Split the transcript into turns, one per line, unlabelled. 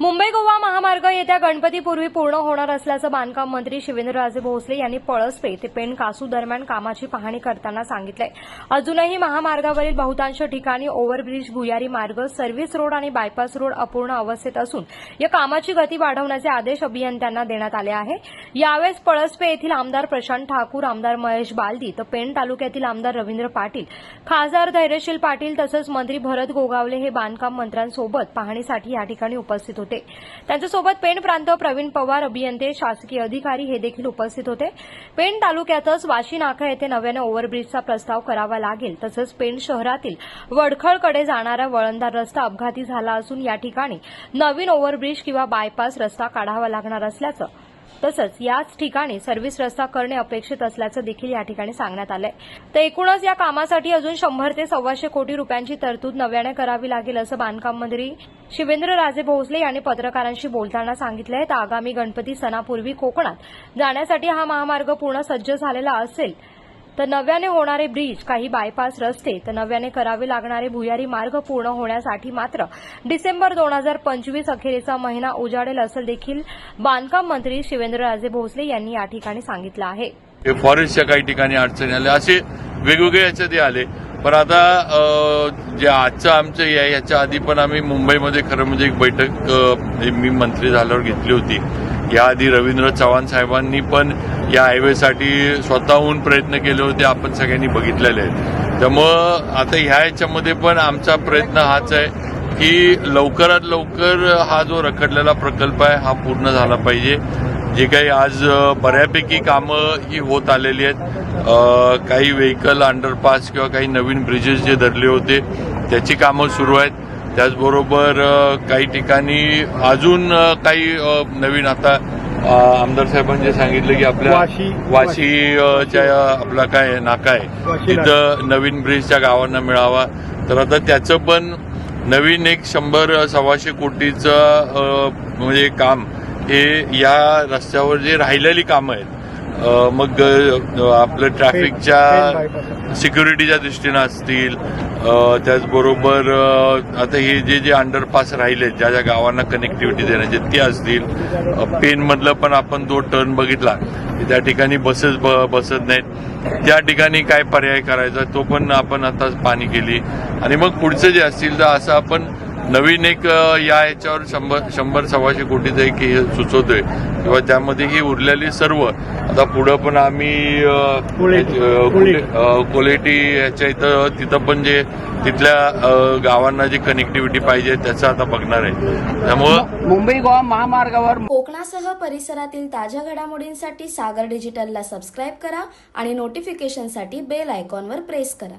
मुंबई गोवा महामार्ग येत्या गणपतीपूर्वी पूर्ण होणार असल्याचं बांधकाम मंत्री शिवेंद्रराजे भोसले यांनी पळसपे ते पेण कासू दरम्यान कामाची पाहणी करताना सांगितलंय. अजूनही महामार्गावरील बहुतांश ठिकाणी ओव्हरब्रिज भुयारी मार्ग सर्व्हिस रोड आणि बायपास रोड अपूर्ण अवस्थेत असून या कामाची गती वाढवण्याचे आदेश अभियंत्यांना देण्यात आले आहे. यावेळेस पळसपे येथील आमदार प्रशांत ठाकूर आमदार महेश बालदी तर पेण तालुक्यातील आमदार रवींद्र पाटील खासदार धैर्यशील पाटील तसंच मंत्री भरत गोगावले हे बांधकाम मंत्र्यांसोबत पाहणीसाठी या ठिकाणी उपस्थित होते. त्यांच्यासोबत पेण प्रांत प्रवीण पवार अभियंते शासकीय अधिकारी हे देखील उपस्थित होते. पेण तालुक्यातच वाशी नाका येथे नव्याने ओव्हरब्रिजचा प्रस्ताव करावा लागेल. तसंच पेण शहरातील वडखळकडे जाणारा वळणदार रस्ता अपघाती झाला असून या ठिकाणी नवीन ओव्हरब्रिज किंवा बायपास रस्ता काढावा लागणार असल्याचं तसंच याच ठिकाणी सर्व्हिस रस्ता करणे अपेक्षित असल्याचं देखील या ठिकाणी सांगण्यात आलंय. तर एकूणच या कामासाठी अजून शंभर ते सव्वाशे कोटी रुपयांची तरतूद नव्याने करावी लागेल असं बांधकाम मंत्री शिवेंद्रराजे भोसले यांनी पत्रकारांशी बोलताना सांगितलंय. तर आगामी गणपती सणापूर्वी कोकणात जाण्यासाठी हा महामार्ग पूर्ण सज्ज झालेला असेल तर नव्याने होणारे ब्रिज काही बायपास रस्ते तर नव्याने करावे लागणारे भुयारी मार्ग पूर्ण होण्यासाठी मात्र डिसेंबर दोन हजार पंचवीस अखेरीचा महिना उजाडेल असं देखील बांधकाम मंत्री शिवेंद्रराजे भोसले यांनी या ठिकाणी सांगितलं आहे.
फॉरेस्टच्या काही ठिकाणी अडचणी आल्या. असे वेगवेगळे याच्यात आले. पण आता जे आजचं आमचं हे आहे याच्या आधी पण आम्ही मुंबईमध्ये खरं म्हणजे एक बैठक मी मंत्री झाल्यावर घेतली होती. याआधी रवींद्र चव्हाण साहेबांनी पण या हायवेसाठी स्वतःहून प्रयत्न केले होते आपण सगळ्यांनी बघितलेले आहेत. त्यामुळं आता ह्या याच्यामध्ये पण आमचा प्रयत्न हाच आहे की लवकरात लवकर हा जो रखडलेला प्रकल्प आहे हा पूर्ण झाला पाहिजे. जे काही आज बऱ्यापैकी कामं ही होत आलेली आहेत. काही व्हेकल अंडरपास किंवा काही नवीन ब्रिजेस जे धरले होते त्याची कामं सुरू आहेत. त्याचबरोबर काही ठिकाणी अजून काही नवीन आता आमदार साहेबांनी जे सांगितलं की आपल्या
वाशी-
वाशीच्या आपला काय नाका आहे. तिथं नवीन ब्रिजच्या गावांना मिळावा. तर आता त्याचं पण नवीन एक शंभर सव्वाशे कोटीचं म्हणजे काम हे या रस्त्यावर जे राहिलेली कामं आहेत मग आपलं ट्रॅफिकच्या. सिक्युरिटीच्या दृष्टीनं असतील त्याचबरोबर आता हे जे जे अंडरपास राहिले ज्या ज्या गावांना कनेक्टिव्हिटी देण्याचे ते असतील. पेनमधलं पण आपण तो टर्न बघितला त्या ठिकाणी बसेस बसत नाहीत. त्या ठिकाणी काय पर्याय करायचा तो पण आपण आता पाणी केली. आणि मग पुढचे जे असतील तर असं आपण नवीन एक या याच्यावर शंभर शंभर सव्वाशे कोटीचं एक हे सुचवतोय. किंवा त्यामध्ये ही उरलेली सर्व आता पुढं पण आम्ही
कोलेटी.
याच्या इथं तिथं पण जे तिथल्या गावांना जी कनेक्टिव्हिटी पाहिजे त्याचं आता बघणार आहे. त्यामुळं
मुंबई गोवा महामार्गावर
कोकणासह परिसरातील ताज्या घडामोडींसाठी सागर डिजिटलला सबस्क्राईब करा आणि नोटिफिकेशनसाठी बेल आयकॉनवर प्रेस करा.